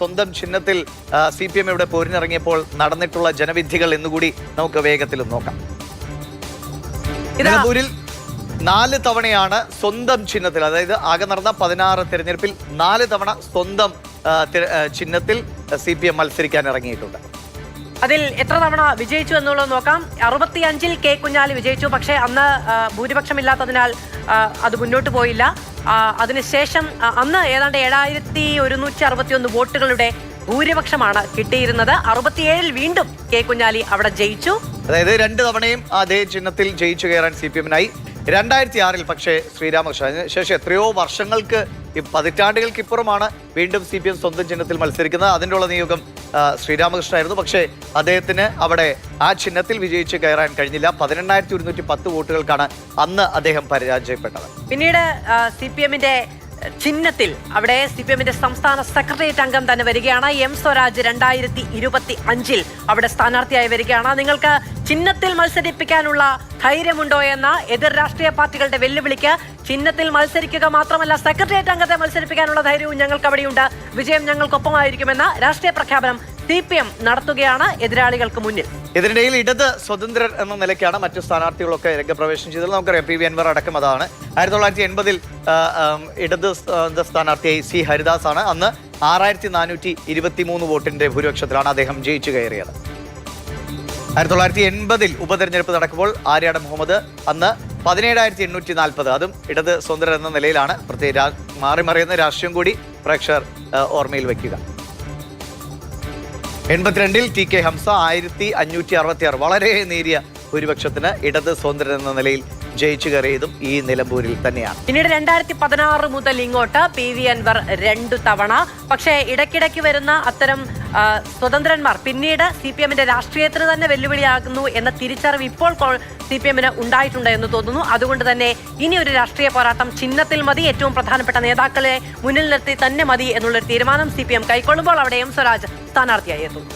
സ്വന്തം ചിഹ്നത്തിൽ C P M ഇവിടെ പോരിനിറങ്ങിയപ്പോൾ നടന്നിട്ടുള്ള ജനവിധികൾ എന്നുകൂടി നമുക്ക് വേഗത്തിൽ നോക്കാം. നിലമ്പൂരിൽ നാല് തവണയാണ് സ്വന്തം ചിഹ്നത്തിൽ അതായത് ആകെ നടന്ന പതിനാറ് തെരഞ്ഞെടുപ്പിൽ നാല് തവണ സ്വന്തം ചിഹ്നത്തിൽ സി പി എം മത്സരിക്കാൻ ഇറങ്ങിയിട്ടുണ്ട്. അതിൽ എത്ര തവണ വിജയിച്ചു എന്നുള്ളത് നോക്കാം. അറുപത്തിയഞ്ചിൽ കെ കുഞ്ഞാലി വിജയിച്ചു പക്ഷേ അന്ന് ഭൂരിപക്ഷമില്ലാത്തതിനാൽ അത് മുന്നോട്ട് പോയില്ല. അതിനുശേഷം അന്ന് ഏതാണ്ട് ഏഴായിരത്തി ഒരുന്നൂറ്റി അറുപത്തിയൊന്ന് വോട്ടുകളുടെ ഭൂരിപക്ഷമാണ് കിട്ടിയിരുന്നത്. അറുപത്തിയേഴിൽ വീണ്ടും കെ കുഞ്ഞാലി അവിടെ ജയിച്ചു. അതായത് രണ്ട് തവണയും അതേ ചിഹ്നത്തിൽ ജയിച്ചു കയറാൻ സി പി എമ്മിനായി. രണ്ടായിരത്തി ആറിൽ പക്ഷേ ശ്രീരാമകൃഷ്ണൻ ശേഷം എത്രയോ വർഷങ്ങൾക്ക് പതിറ്റാണ്ടുകൾക്ക് ഇപ്പുറമാണ് വീണ്ടും സി പി എം സ്വന്തം ചിഹ്നത്തിൽ മത്സരിക്കുന്നത്. അതിന്റെ നിയോഗം ശ്രീരാമകൃഷ്ണനായിരുന്നു. പക്ഷേ അദ്ദേഹത്തിന് അവിടെ ആ ചിഹ്നത്തിൽ വിജയിച്ച് കയറാൻ കഴിഞ്ഞില്ല. പതിനെണ്ണായിരത്തി ഒരുന്നൂറ്റി പത്ത് വോട്ടുകൾക്കാണ് അന്ന് അദ്ദേഹം പരാജയപ്പെട്ടത്. പിന്നീട് സി പി എമ്മിന്റെ ചിഹ്നത്തിൽ അവിടെ സി പി എമ്മിന്റെ സംസ്ഥാന സെക്രട്ടേറിയറ്റ് അംഗം തന്നെ വരികയാണ്. എം സ്വരാജ് രണ്ടായിരത്തി ഇരുപത്തി അഞ്ചിൽ അവിടെ സ്ഥാനാർത്ഥിയായി വരികയാണ്. നിങ്ങൾക്ക് ചിഹ്നത്തിൽ മത്സരിപ്പിക്കാനുള്ള ധൈര്യമുണ്ടോ എന്ന എതിർ രാഷ്ട്രീയ പാർട്ടികളുടെ വെല്ലുവിളിക്ക് ചിഹ്നത്തിൽ മത്സരിക്കുക മാത്രമല്ല സെക്രട്ടേറിയറ്റ് അംഗത്തെ മത്സരിപ്പിക്കാനുള്ള ധൈര്യവും ഞങ്ങൾക്ക് അവിടെയുണ്ട് വിജയം ഞങ്ങൾക്കൊപ്പമായിരിക്കുമെന്ന രാഷ്ട്രീയ പ്രഖ്യാപനം സി പി എം നടത്തുകയാണ് എതിരാളികൾക്ക് മുന്നിൽ. ഇതിനിടയിൽ ഇടത് സ്വതന്ത്രർ എന്ന നിലയ്ക്കാണ് മറ്റു സ്ഥാനാർത്ഥികളൊക്കെ രംഗപ്രവേശനം ചെയ്തത്. നമുക്കറിയാം പി വി അൻവർ അടക്കം അതാണ്. ആയിരത്തി തൊള്ളായിരത്തി എൺപതിൽ ഇടത് സ്ഥാ- സ്ഥാനാർത്ഥിയായി സി ഹരിദാസ് ആണ്. അന്ന് ആറായിരത്തി നാനൂറ്റി ഇരുപത്തി മൂന്ന് വോട്ടിന്റെ ഭൂരിപക്ഷത്തിലാണ് അദ്ദേഹം ജയിച്ചു കയറിയത്. ആയിരത്തി തൊള്ളായിരത്തി എൺപതിൽ ഉപതെരഞ്ഞെടുപ്പ് നടക്കുമ്പോൾ ആര്യാട് മുഹമ്മദ് അന്ന് പതിനേഴായിരത്തി എണ്ണൂറ്റി നാൽപ്പത് അതും ഇടത് സ്വതന്ത്രർ എന്ന നിലയിലാണ്. പ്രത്യേക മാറി മറിയുന്ന രാഷ്ട്രീയം കൂടി പ്രേക്ഷകർ ഓർമ്മയിൽ വയ്ക്കുക. എൺപത്തിരണ്ടിൽ ടി കെ ഹംസ ആയിരത്തി അഞ്ഞൂറ്റി അറുപത്തി ആറ് വളരെ നേരിയ ഭൂരിപക്ഷത്തിന് ഇടത് സ്വതന്ത്രൻ എന്ന നിലയിൽ ജയിച്ചു കയറിയതും ഈ നിലമ്പൂരിൽ തന്നെയാണ്. പിന്നീട് രണ്ടായിരത്തി പതിനാറ് മുതൽ ഇങ്ങോട്ട് പി വി അൻവർ രണ്ടു തവണ. പക്ഷേ ഇടയ്ക്കിടയ്ക്ക് വരുന്ന അത്തരം സ്വതന്ത്രന്മാർ പിന്നീട് സി പി എമ്മിന്റെ രാഷ്ട്രീയത്തിന് തന്നെ വെല്ലുവിളിയാകുന്നു എന്ന തിരിച്ചറിവ് ഇപ്പോൾ സി പി എമ്മിന് ഉണ്ടായിട്ടുണ്ട് എന്ന് തോന്നുന്നു. അതുകൊണ്ട് തന്നെ ഇനി ഒരു രാഷ്ട്രീയ പോരാട്ടം ചിഹ്നത്തിൽ മതി. ഏറ്റവും പ്രധാനപ്പെട്ട നേതാക്കളെ മുന്നിൽ നിർത്തി തന്നെ മതി എന്നുള്ളൊരു തീരുമാനം സി പി എം കൈക്കൊള്ളുമ്പോൾ അവിടെ എം സ്വരാജ് സ്ഥാനാർത്ഥിയായി എത്തുന്നു